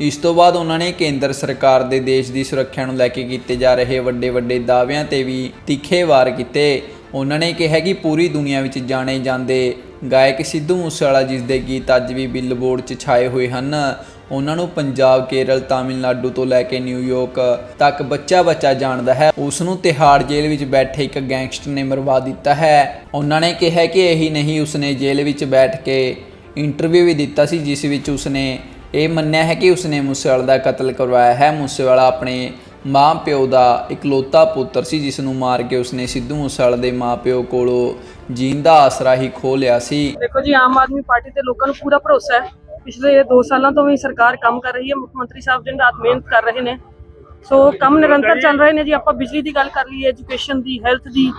ਇਸ ਤੋਂ ਬਾਅਦ ਉਹਨਾਂ ਨੇ ਕੇਂਦਰ ਸਰਕਾਰ ਦੇ ਦੇਸ਼ ਦੀ ਸੁਰੱਖਿਆ ਨੂੰ ਲੈ ਕੇ ਕੀਤੇ ਜਾ ਰਹੇ ਵੱਡੇ ਵੱਡੇ ਦਾਅਵਿਆਂ ਤੇ ਵੀ ਤਿੱਖੇ ਵਾਰ ਕੀਤੇ। ਉਹਨਾਂ ਨੇ ਕਿਹਾ ਕਿ ਪੂਰੀ ਦੁਨੀਆ ਵਿੱਚ ਜਾਣੇ ਜਾਂਦੇ ਗਾਇਕ ਸਿੱਧੂ ਮੂਸੇਵਾਲਾ ਜਿਸ ਦੇ ਗੀਤ ਅੱਜ ਵੀ ਬਿਲਬੋਰਡ 'ਚ ਛਾਏ ਹੋਏ ਹਨ। ਉਹਨਾਂ ਨੂੰ ਪੰਜਾਬ, ਕੇਰਲ, ਤਾਮਿਲਨਾਡੂ ਤੋਂ ਲੈ ਕੇ ਨਿਊਯਾਰਕ ਤੱਕ ਬੱਚਾ ਬੱਚਾ ਜਾਣਦਾ ਹੈ। ਉਸ ਨੂੰ ਤਿਹਾੜ ਜੇਲ੍ਹ ਵਿੱਚ ਬੈਠੇ ਇੱਕ ਗੈਂਗਸਟਰ ਨੇ ਮਰਵਾ ਦਿੱਤਾ ਹੈ। ਉਹਨਾਂ ਨੇ ਕਿਹਾ ਕਿ ਇਹੀ ਨਹੀਂ, ਉਸਨੇ ਜੇਲ੍ਹ ਵਿੱਚ ਬੈਠ ਕੇ ਇੰਟਰਵਿਊ ਵੀ ਦਿੱਤਾ ਸੀ, ਜਿਸ ਵਿੱਚ ਉਸਨੇ ਇਹ ਮੰਨਿਆ ਹੈ ਕਿ ਉਸਨੇ ਮੂਸੇਵਾਲਾ ਦਾ ਕਤਲ ਕਰਵਾਇਆ ਹੈ। ਮੂਸੇਵਾਲਾ ਆਪਣੇ ਮਾਂ ਪਿਓ ਦਾ ਇਕਲੌਤਾ ਪੁੱਤਰ ਸੀ, ਜਿਸ ਨੂੰ ਮਾਰ ਕੇ ਉਸਨੇ ਸਿੱਧੂ ਮੂਸੇਵਾਲਾ ਦੇ ਮਾਂ ਪਿਓ ਕੋਲੋਂ ਜੀਣ ਦਾ ਆਸਰਾ ਹੀ ਖੋਹ ਲਿਆ ਸੀ। ਦੇਖੋ ਜੀ, ਆਮ ਆਦਮੀ ਪਾਰਟੀ ਤੇ ਲੋਕਾਂ ਨੂੰ ਪੂਰਾ ਭਰੋਸਾ ਹੈ। ਪਿਛਲੇ 2 ਸਾਲਾਂ ਤੋਂ ਵੀ ਸਰਕਾਰ ਕੰਮ ਕਰ ਰਹੀ ਹੈ, ਮੁੱਖ ਮੰਤਰੀ ਸਾਹਿਬ ਦਿਨ ਰਾਤ ਮਿਹਨਤ ਕਰ ਰਹੇ ਨੇ। ਸੋ ਕੰਮ ਨਿਰੰਤਰ ਚੱਲ ਰਹੇ ਨੇ ਜੀ। ਆਪਾਂ ਬਿਜਲੀ ਦੀ ਗੱਲ ਕਰ ਲਈਏ, ਐਜੂਕੇਸ਼ਨ ਦੀ, ਹੈਲਥ ਦੀ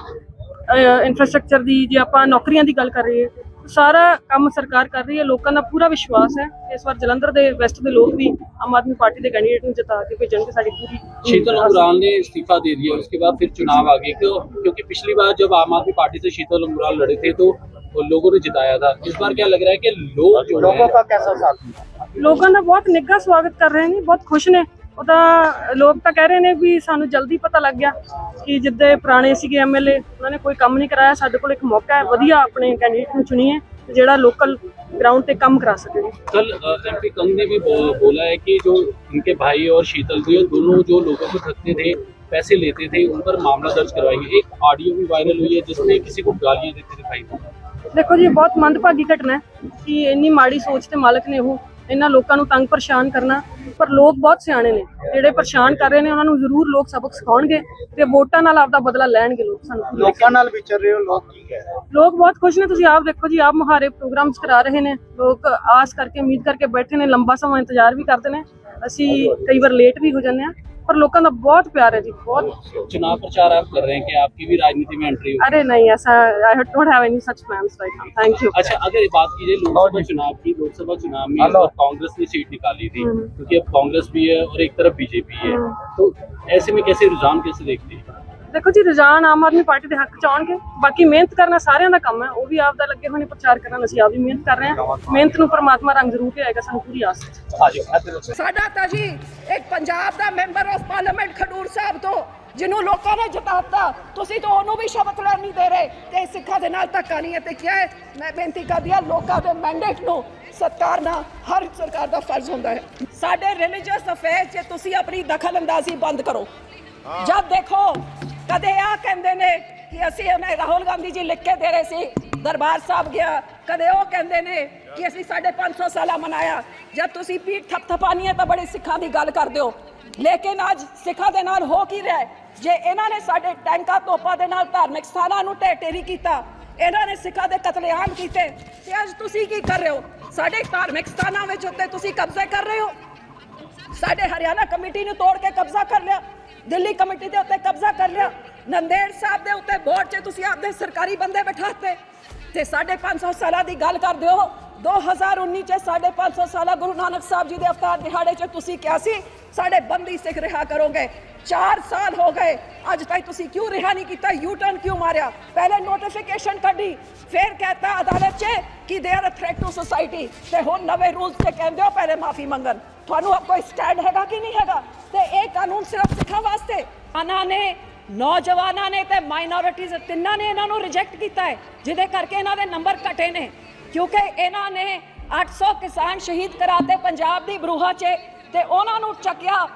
ਇਨਫਰਾਸਟ੍ਰਕਚਰ ਦੀ, ਜੇ ਆਪਾਂ ਨੌਕਰੀਆਂ ਦੀ ਗੱਲ ਕਰ ਰਹੀਏ ਸਾਰਾ ਕੰਮ ਸਰਕਾਰ ਕਰ ਰਹੀ ਹੈ ਲੋਕਾਂ ਦਾ ਪੂਰਾ ਵਿਸ਼ਵਾਸ ਹੈ ਇਸ ਵਾਰ ਜਲੰਧਰ ਦੇ ਵੈਸਟ ਦੇ ਲੋਕ ਵੀ ਆਮ ਆਦਮੀ ਪਾਰਟੀ ਦੇ ਕੈਂਡੀਡੇਟ ਨੂੰ ਜਿਤਾ ਕੇ ਭੇਜਣਗੇ ਸਾਡੀ ਪੂਰੀ शीतल अंगुराल ने इस्तीफा दे दिया उसके बाद फिर चुनाव आ गए क्यों क्योंकि पिछली बार जब आम आदमी पार्टी से शीतल अंगुराल लड़े थे तो वो लोगों ने जिताया था इस बार क्या लग रहा है कि लोग जो लोगों का कैसा साथ ਲੋਕਾਂ ਦਾ ਬਹੁਤ ਨਿੱਘਾ ਸਵਾਗਤ ਕਰ ਰਹੇ ਨੇ ਬਹੁਤ ਖੁਸ਼ ਨੇ ਉਹ ਤਾਂ ਲੋਕ ਤਾਂ ਕਹਿ ਰਹੇ ਨੇ ਵੀ ਸਾਨੂੰ ਜਲਦੀ ਪਤਾ ਲੱਗ ਗਿਆ ਕਿ ਜਿੱਦੇ ਪੁਰਾਣੇ ਸੀਗੇ ਐਮਐਲਏ ਉਹਨਾਂ ਨੇ ਕੋਈ ਕੰਮ ਨਹੀਂ ਕਰਾਇਆ ਸਾਡੇ ਕੋਲ ਇੱਕ ਮੌਕਾ ਹੈ ਵਧੀਆ ਆਪਣੇ ਕੈਂਡੀਡੇਟ ਨੂੰ ਚੁਣੀਏ ਜਿਹੜਾ ਲੋਕਲ ਗਰਾਊਂਡ ਤੇ ਕੰਮ ਕਰਾ ਸਕੇ कल एमपी कंग ने भी बो- बोला है कि जो इनके भाई और शीतल जी दोनों जो लोगों को ठगते थे पैसे लेते थे उन पर मामला दर्ज करवाएंगे एक ऑडियो भी वायरल हुई है जिसमें किसी को गालियां देते दिखाई दी ਦੇਖੋ ਜੀ ਬਹੁਤ ਮੰਦਭਾਗੀ ਘਟਨਾ ਹੈ ਕਿ ਇੰਨੀ ਮਾੜੀ ਸੋਚ ਦੇ ਮਾਲਕ ਨੇ ਉਹ ਇਹਨਾਂ ਲੋਕਾਂ ਨੂੰ ਤੰਗ ਪਰੇਸ਼ਾਨ ਕਰਨਾ ਪਰ ਲੋਕ ਬਹੁਤ ਸਿਆਣੇ ਨੇ। ਜਿਹੜੇ ਪਰੇਸ਼ਾਨ ਕਰ ਰਹੇ ਨੇ ਉਹਨਾਂ ਨੂੰ ਜ਼ਰੂਰ ਲੋਕ ਸਬਕ ਸਿਖਾਉਣਗੇ ਤੇ ਵੋਟਾਂ ਨਾਲ ਆਪਦਾ ਬਦਲਾ ਲੈਣਗੇ ਲੋਕ ਸਾਨੂੰ। ਲੋਕਾਂ ਨਾਲ ਵਿਚਰ ਰਹੇ ਹੋ ਲੋਕ ਕੀ ਕਹਿ ਰਹੇ? ਲੋਕ ਬਹੁਤ ਖੁਸ਼ ਨੇ ਤੁਸੀਂ ਆਪ ਦੇਖੋ ਜੀ ਆਪ ਮੁਹਾਰੇ ਪ੍ਰੋਗਰਾਮਸ ਕਰਾ ਰਹੇ ਨੇ। ਲੋਕ ਆਸ ਕਰਕੇ ਉਮੀਦ ਕਰਕੇ ਬੈਠੇ ਨੇ ਲੰਬਾ ਸਮਾਂ ਇੰਤਜ਼ਾਰ ਵੀ ਕਰਦੇ ਨੇ। ਅਸੀਂ ਕਈ ਵਾਰ ਲੇਟ ਵੀ ਹੋ ਜਾਂਦੇ ਆ ਪਰ ਲੋਕਾਂ ਦਾ ਬਹੁਤ ਪਿਆਰ ਹੈ ਜੀ ਬਹੁਤ चुनाव प्रचार आप कर रहे हैं कि आपकी भी राजनीति में एंट्री हो अरे नहीं ऐसा I don't have any such plans right now thank you अच्छा अगर बात कीजिए लोकसभा चुनाव की लोकसभा चुनाव में इस बार कांग्रेस ने सीट निकाली थी हम्म। क्योंकि अब कांग्रेस भी है और एक तरफ बीजेपी है हम्म। तो ऐसे में कैसे रुझान कैसे देखते हैं ਦੇਖੋ ਜੀ ਰੁਝਾਨ ਆਮ ਆਦਮੀ ਪਾਰਟੀ ਦੇ ਹੱਕ ਚ ਆਉਣਗੇ। ਬਾਕੀ ਮਿਹਨਤ ਕਰਨਾ ਸਾਰਿਆਂ ਦਾ ਕੰਮ ਹੈ ਉਹ ਵੀ ਆਪ ਦਾ ਲੱਗੇ ਨੇ ਪ੍ਰਚਾਰ ਕਰਨ ਅਸੀਂ ਆਪ ਵੀ ਮਿਹਨਤ ਕਰ ਰਹੇ ਹਾਂ। ਮਿਹਨਤ ਨੂੰ ਪਰਮਾਤਮਾ ਰੰਗ ਜ਼ਰੂਰ ਲਿਆਏਗਾ ਸਾਨੂੰ ਪੂਰੀ ਆਸ ਹੈ। ਸਾਡਾ ਤਾਂ ਜੀ ਇੱਕ ਪੰਜਾਬ ਦਾ member of parliament Khadoor Sahib ਤੋਂ ਜਿਹਨੂੰ ਲੋਕਾਂ ਨੇ ਜਿਤਾਤਾ ਤੁਸੀਂ ਤਾਂ ਉਹਨੂੰ ਵੀ ਸ਼ਬਦ ਲੈਣ ਨਹੀਂ ਦੇ ਰਹੇ। ਤੇ ਸਿੱਖਾਂ ਦੇ ਨਾਲ ਧੱਕਾ ਨਹੀਂ ਹੈ ਤੇ ਕਿਹਾ ਮੈਂ ਬੇਨਤੀ ਕਰਦੀ ਹਾਂ ਲੋਕਾਂ ਦੇ ਮੈਂਡੇਟ ਨੂੰ ਸਤਿਕਾਰਨਾ ਹਰ ਸਰਕਾਰ ਦਾ ਫਰਜ਼ ਹੁੰਦਾ ਹੈ। ਸਾਡੇ ਰਿਲੀਜੀਅਸ ਅਫੇਅਰ 'ਚ ਤੁਸੀਂ ਆਪਣੀ ਦਖਲਅੰਦਾਜ਼ੀ ਬੰਦ ਕਰੋ। ਜਦ ਦੇਖੋ ਕਦੇ ਆ ਕਹਿੰਦੇ ਨੇ ਕਿ ਅਸੀਂ ਉਹਨੇ ਰਾਹੁਲ ਗਾਂਧੀ ਜੀ ਲਿਖ ਕੇ ਦੇ ਰਹੇ ਸੀ, ਦਰਬਾਰ ਸਾਹਿਬ ਗਿਆ, ਕਦੇ ਉਹ ਕਹਿੰਦੇ ਨੇ ਕਿ ਅਸੀਂ ਸਾਡੇ 500 ਸਾਲਾ ਮਨਾਇਆ। ਜਦ ਤੁਸੀਂ ਪੀਠ ਥਪਥਪਾਨੀ ਹੈ ਤਾਂ ਬੜੇ ਸਿੱਖਾਂ ਦੀ ਗੱਲ ਕਰਦੇ ਹੋ। ਲੇਕਿਨ ਅੱਜ ਸਿੱਖਾਂ ਦੇ ਨਾਲ ਹੋ ਕੀ ਰਿਹਾ ਜੇ ਇਹਨਾਂ ਨੇ ਸਾਡੇ ਟੈਂਕਾਂ ਤੋਪਾਂ ਦੇ ਨਾਲ ਧਾਰਮਿਕ ਸਥਾਨਾਂ ਨੂੰ ਢਹਿ ਢੇਰੀ ਕੀਤਾ, ਇਹਨਾਂ ਨੇ ਸਿੱਖਾਂ ਦੇ ਕਤਲੇਆਮ ਕੀਤੇ, ਤੇ ਅੱਜ ਤੁਸੀਂ ਕੀ ਕਰ ਰਹੇ ਹੋ? ਸਾਡੇ ਧਾਰਮਿਕ ਸਥਾਨਾਂ ਵਿੱਚ ਉੱਤੇ ਤੁਸੀਂ ਕਬਜ਼ਾ ਕਰ ਰਹੇ ਹੋ? ਸਾਡੇ ਹਰਿਆਣਾ ਕਮੇਟੀ ਨੂੰ ਤੋੜ ਕੇ ਕਬਜ਼ਾ ਕਰ ਲਿਆ। ਦਿੱਲੀ ਕਮੇਟੀ ਦੇ ਉੱਤੇ ਕਬਜ਼ਾ ਕਰ ਲਿਆ। ਨੰਦੇੜ ਸਾਹਿਬ ਦੇ ਉੱਤੇ ਬੋਰਡ 'ਚ ਤੁਸੀਂ ਆਪਦੇ ਸਰਕਾਰੀ ਬੰਦੇ ਬਿਠਾਤੇ। ਤੇ ਸਾਡੇ 500 ਸਾਲਾਂ ਦੀ ਗੱਲ ਕਰਦੇ ਹੋ। 2019 ਚ ਸਾਡੇ 500 ਸਾਲਾ ਗੁਰੂ ਨਾਨਕ ਸਾਹਿਬ ਜੀ ਦੇ ਅਵਤਾਰ ਦਿਹਾੜੇ 'ਚ ਤੁਸੀਂ ਕਿਹਾ ਸੀ, ਸਾਡੇ ਬੰਦੀ ਸਿੱਖ ਰਿਹਾ ਕਰੋਗੇ। 4 ਸਾਲ ਹੋ ਗਏ। ਅੱਜ ਤੱਕ ਤੁਸੀਂ ਕਿਉਂ ਰਿਹਾ ਨਹੀਂ ਕੀਤਾ? ਯੂ ਟਰਨ ਕਿਉਂ ਮਾਰਿਆ? ਪਹਿਲੇ ਨੋਟੀਫਿਕੇਸ਼ਨ ਕੱਢੀ, ਫਿਰ ਕਹਤਾ ਅਦਾਲਤ 'ਚ ਕਿ they are a threat to society ਤੇ ਹੁਣ ਨਵੇਂ ਰੂਲਸ ਤੇ ਕਹਿੰਦੇ ਹੋ, ਪਹਿਲੇ ਮਾਫੀ ਮੰਗਣ। ਤੁਹਾਨੂੰ ਕੋਈ ਸਟੈਂਡ ਹੈਗਾ ਕਿ ਨਹੀਂ ਹੈਗਾ? ਤੇ ਇਹ ਕਾਨੂੰਨ ਸਿਰਫ ਸਿੱਖਾਂ ਵਾਸਤੇ? ਅਨਾ ਨੇ, ਨੌਜਵਾਨਾਂ ਨੇ ਤੇ ਮਾਈਨੋਰਿਟੀਜ਼ ਤਿੰਨਾਂ ਨੇ ਇਹਨਾਂ ਨੂੰ ਰਿਜੈਕਟ ਕੀਤਾ ਹੈ, ਜਿਹਦੇ ਕਰਕੇ ਇਹਨਾਂ ਦੇ ਨੰਬਰ ਘਟੇ ਨੇ। ਕਿਉਂਕਿ ਇਹਨਾਂ ਨੇ 800 ਕਿਸਾਨ ਸ਼ਹੀਦ ਕਰਾਤੇ ਪੰਜਾਬ ਦੀ ਬਰੂਹਾ 'ਚ ਤੇ ਉਹਨਾਂ ਨੂੰ ਚੱਕਿਆ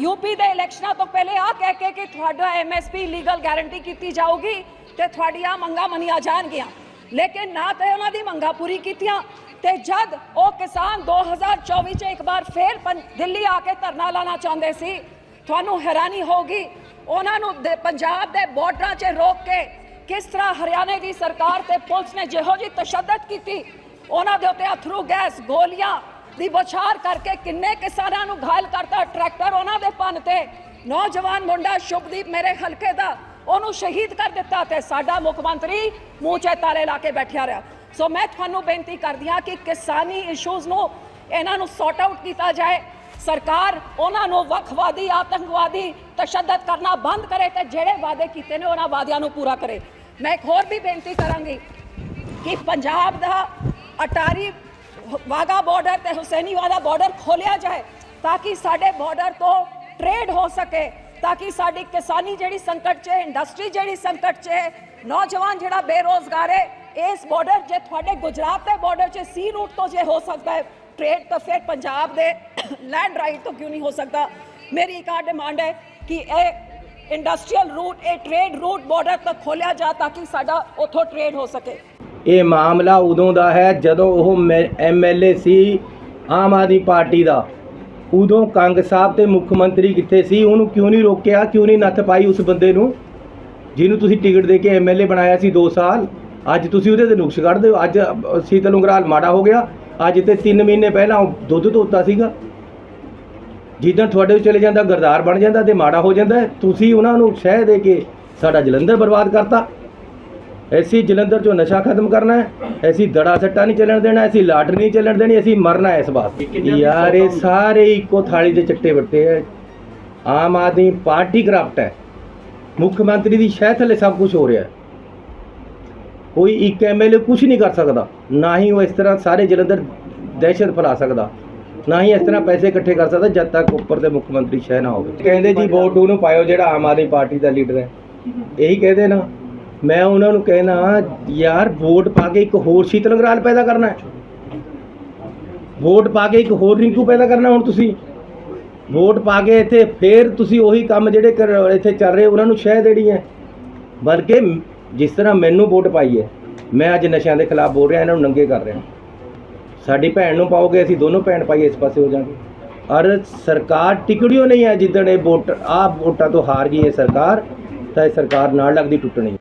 ਯੂਪੀ ਦੇ ਇਲੈਕਸ਼ਨਾਂ ਤੋਂ ਪਹਿਲੇ ਆ ਕਹਿ ਕੇ ਕਿ ਤੁਹਾਡਾ ਐਮਐਸਪੀ ਲੀਗਲ ਗਾਰੰਟੀ ਕੀਤੀ ਜਾਊਗੀ ਤੇ ਤੁਹਾਡੀਆਂ ਮੰਗਾਂ ਮੰਨੀਆਂ ਜਾਣਗੀਆਂ। ਲੇਕਿਨ ਨਾ ਤੇ ਉਹਨਾਂ ਦੀ ਮੰਗਾਂ ਪੂਰੀ ਕੀਤੀਆਂ ਤੇ ਜਦ ਉਹ ਕਿਸਾਨ 2024 ਚ ਇੱਕ ਵਾਰ ਫੇਰ ਪੰ- ਦਿੱਲੀ ਆ ਕੇ ਧਰਨਾ ਲਾਣਾ ਚਾਹੁੰਦੇ ਸੀ, ਤੁਹਾਨੂੰ ਹੈਰਾਨੀ ਹੋਗੀ ਉਹਨਾਂ ਨੂੰ ਪੰਜਾਬ ਦੇ ਬਾਰਡਰਾਂ 'ਚ ਰੋਕ ਕੇ ਕਿਸ ਤਰ੍ਹਾਂ ਹਰਿਆਣੇ ਦੀ ਸਰਕਾਰ ਤੇ ਪੁਲਿਸ ਨੇ ਜਿਹੋ ਜੀ ਤਸ਼ੱਦਦ ਕੀਤੀ, ਉਹਨਾਂ ਦੇ ਉੱਤੇ ਅਥਰੂ ਗੈਸ ਗੋਲੀਆਂ ਦੀ ਬੁਛਾਰ ਕਰਕੇ ਕਿੰਨੇ ਕਿਸਾਨਾਂ ਨੂੰ ਘਾਇਲ ਕਰਤਾ ਟਰੈਕਟਰ ਉਹਨਾਂ ਦੇ ਪੰਨ ਤੇ, ਨੌਜਵਾਨ ਮੁੰਡਾ ਸ਼ੁਭਦੀਪ ਮੇਰੇ ਹਲਕੇ ਦਾ, ਉਹਨੂੰ ਸ਼ਹੀਦ ਕਰ ਦਿੱਤਾ ਤੇ ਸਾਡਾ ਮੁੱਖ ਮੰਤਰੀ ਮੂੰਹ 'ਚ ਤਾਲੇ ਲਾ ਕੇ ਬੈਠਿਆ ਰਿਹਾ। ਸੋ ਮੈਂ ਤੁਹਾਨੂੰ ਬੇਨਤੀ ਕਰਦੀ ਹਾਂ ਕਿ ਕਿਸਾਨੀ ਇਸ਼ੂਜ਼ ਨੂੰ ਇਹਨਾਂ ਨੂੰ ਸੌਟ ਆਊਟ ਕੀਤਾ ਜਾਏ ਸਰਕਾਰ ਉਹਨਾਂ ਨੂੰ ਵੱਖਵਾਦੀ ਆਤੰਕਵਾਦੀ ਤਸ਼ੱਦਦ ਕਰਨਾ ਬੰਦ ਕਰੇ ਤੇ ਜਿਹੜੇ ਵਾਅਦੇ ਕੀਤੇ ਨੇ ਉਹਨਾਂ ਵਾਅਦਿਆਂ ਨੂੰ ਪੂਰਾ ਕਰੇ ਮੈਂ ਇੱਕ ਹੋਰ ਵੀ ਬੇਨਤੀ ਕਰਾਂਗੀ ਕਿ ਪੰਜਾਬ ਦਾ ਅਟਾਰੀ ਵਾਗਾ ਬਾਰਡਰ ਤੇ ਹੁਸੈਨੀ ਵਾਲਾ ਬਾਰਡਰ ਖੋਲਿਆ ਜਾਏ ਤਾਂ ਕਿ ਸਾਡੇ ਬਾਰਡਰ ਤੋਂ ਟ੍ਰੇਡ ਹੋ ਸਕੇ ਤਾਂ ਕਿ ਸਾਡੀ ਕਿਸਾਨੀ ਜਿਹੜੀ ਸੰਕਟ 'ਚ ਹੈ ਇੰਡਸਟਰੀ ਜਿਹੜੀ ਸੰਕਟ 'ਚ ਹੈ ਨੌਜਵਾਨ ਜਿਹੜਾ ਬੇਰੋਜ਼ਗਾਰ ਹੈ ਇਸ ਬਾਰਡਰ ਜੇ ਤੁਹਾਡੇ ਗੁਜਰਾਤ ਦੇ ਬਾਰਡਰ 'ਚ ਸੀ ਰੂਟ ਤੋਂ ਜੇ ਹੋ ਸਕਦਾ ਹੈ ਟ੍ਰੇਡ ਤਾਂ ਫਿਰ ਪੰਜਾਬ ਦੇ ਲੈਂਡ ਰਾਈਟ ਤੋਂ ਕਿਉਂ ਨਹੀਂ ਹੋ ਸਕਦਾ? ਮੇਰੀ ਇੱਕ ਆ ਡਿਮਾਂਡ ਹੈ ਕਿ ਇਹ ਇੰਡਸਟਰੀਅਲ ਰੂਟ ਇਹ ਟ੍ਰੇਡ ਰੂਟ ਬਾਰਡਰ ਤੱਕ ਖੋਲਿਆ ਜਾ ਤਾਂ ਕਿ ਸਾਡਾ ਉੱਥੋਂ ਟ੍ਰੇਡ ਹੋ ਸਕੇ। ਇਹ ਮਾਮਲਾ ਉਦੋਂ ਦਾ ਹੈ ਜਦੋਂ ਉਹ ਐਮਐਲਏ ਸੀ, ਆਮ ਆਦਮੀ ਪਾਰਟੀ ਦਾ। ਉਦੋਂ ਕੰਗ ਸਾਹਿਬ ਤੇ ਮੁੱਖ ਮੰਤਰੀ ਕਿੱਥੇ ਸੀ, ਉਹਨੂੰ ਕਿਉਂ ਨਹੀਂ ਰੋਕਿਆ, ਕਿਉਂ ਨਹੀਂ ਨੱਥ ਪਾਈ ਉਸ ਬੰਦੇ ਨੂੰ, ਜਿਹਨੂੰ ਤੁਸੀਂ ਟਿਕਟ ਦੇ ਕੇ ਐਮਐਲਏ ਬਣਾਇਆ ਸੀ 2 ਸਾਲ? ਅੱਜ ਤੁਸੀਂ ਉਹਦੇ ਤੇ ਨੁਕਸ ਕੱਢਦੇ ਹੋ ਅੱਜ ਸੀਤਲ ਉਂਗਰਾਲ ਮਾੜਾ ਹੋ ਗਿਆ। ਅੱਜ ਤੇ 3 ਮਹੀਨੇ ਪਹਿਲਾਂ ਉਹ ਦੁੱਧ ਧੋਤਾ ਸੀਗਾ। ਜਿੱਦਾਂ ਤੁਹਾਡੇ ਚਲੇ ਜਾਂਦਾ ਗਰਦਾਰ ਬਣ ਜਾਂਦਾ ਤੇ ਮਾੜਾ ਹੋ ਜਾਂਦਾ। ਤੁਸੀਂ ਉਹਨਾਂ ਨੂੰ ਸ਼ਹਿ ਦੇ ਕੇ ਸਾਡਾ ਜਲੰਧਰ ਬਰਬਾਦ ਕਰਤਾ। ਐਸੀ ਜਲੰਧਰ ਚੋਂ ਨਸ਼ਾ ਖਤਮ ਕਰਨਾ ਹੈ। ਐਸੀ ਦੜਾ ਸੱਟਾ ਨਹੀਂ ਚੱਲਣ ਦੇਣਾ ਐਸੀ ਲਾਟ ਨਹੀਂ ਚੱਲਣ ਦੇਣੀ ਅਸੀਂ ਮਰਨਾ ਇਸ ਬਾਤ ਯਾਰ ਇਹ ਸਾਰੇ ਇੱਕੋ ਥਾਲੀ ਦੇ ਚੱਟੇ ਵੱਟੇ ਹੈ। ਆਮ ਆਦਮੀ ਪਾਰਟੀ ਕਰਪਟ ਹੈ। ਮੁੱਖ ਮੰਤਰੀ ਦੀ ਸ਼ਹਿ ਥੱਲੇ ਸਭ ਕੁਝ ਹੋ ਰਿਹਾ ਹੈ। ਕੋਈ ਇੱਕ ਐਮਐਲਏ ਕੁਝ ਨਹੀਂ ਕਰ ਸਕਦਾ। ਨਾ ਹੀ ਉਹ ਇਸ ਤਰ੍ਹਾਂ ਸਾਰੇ ਜਲੰਧਰ ਦਹਿਸ਼ਤ ਫੈਲਾ ਸਕਦਾ। ਨਾ ਹੀ ਇਸ ਤਰ੍ਹਾਂ ਪੈਸੇ ਇਕੱਠੇ ਕਰ ਸਕਦਾ ਜਦ ਤੱਕ ਉੱਪਰ ਤੇ ਮੁੱਖ ਮੰਤਰੀ ਸ਼ਹਿ ਨਾ ਹੋਵੇ। ਕਹਿੰਦੇ ਜੀ ਵੋਟ ਉਹਨੂੰ ਪਾਇਓ ਜਿਹੜਾ ਆਮ ਆਦਮੀ ਪਾਰਟੀ ਦਾ ਲੀਡਰ ਹੈ। ਇਹੀ ਕਹਿੰਦੇ ਨਾ। ਮੈਂ ਉਹਨਾਂ ਨੂੰ ਕਹਿਣਾ, ਯਾਰ ਵੋਟ ਪਾ ਕੇ ਇੱਕ ਹੋਰ ਸ਼ੀਤਲ ਅੰਗਰਾਲ ਪੈਦਾ ਕਰਨਾ ਹੈ। ਵੋਟ ਪਾ ਕੇ ਇੱਕ ਹੋਰ ਰਿੰਕੂ ਪੈਦਾ ਕਰਨਾ ਹੁਣ ਤੁਸੀਂ। ਵੋਟ ਪਾ ਕੇ ਇੱਥੇ ਫੇਰ ਤੁਸੀਂ ਉਹੀ ਕੰਮ ਜਿਹੜੇ ਕਰ- ਇੱਥੇ ਚੱਲ ਰਹੇ, ਉਹਨਾਂ ਨੂੰ ਸ਼ਹਿ ਦੇਣੀ ਹੈ। ਬਲਕਿ ਜਿਸ ਤਰ੍ਹਾਂ ਮੈਨੂੰ ਵੋਟ ਪਾਈ ਹੈ, ਮੈਂ ਅੱਜ ਨਸ਼ਿਆਂ ਦੇ ਖਿਲਾਫ ਬੋਲ ਰਿਹਾ, ਇਹਨਾਂ ਨੂੰ ਨੰਗੇ ਕਰ ਰਿਹਾ। ਸਾਡੀ ਭੈਣ ਨੂੰ ਪਾਓਗੇ, ਅਸੀਂ ਦੋਨੋਂ ਭੈਣ ਭਾਈ ਇਸ ਪਾਸੇ ਹੋ ਜਾਵਾਂਗੇ ਔਰ ਸਰਕਾਰ ਟਿਕੜਿਓ ਨਹੀਂ ਹੈ ਜਿੱਦਣ ਇਹ ਵੋਟ, ਆਹ ਵੋਟਾਂ ਤੋਂ ਹਾਰ ਗਈ ਹੈ ਸਰਕਾਰ, ਤਾਂ ਇਹ ਸਰਕਾਰ ਨਾਲ ਲੱਗਦੀ ਟੁੱਟਣੀ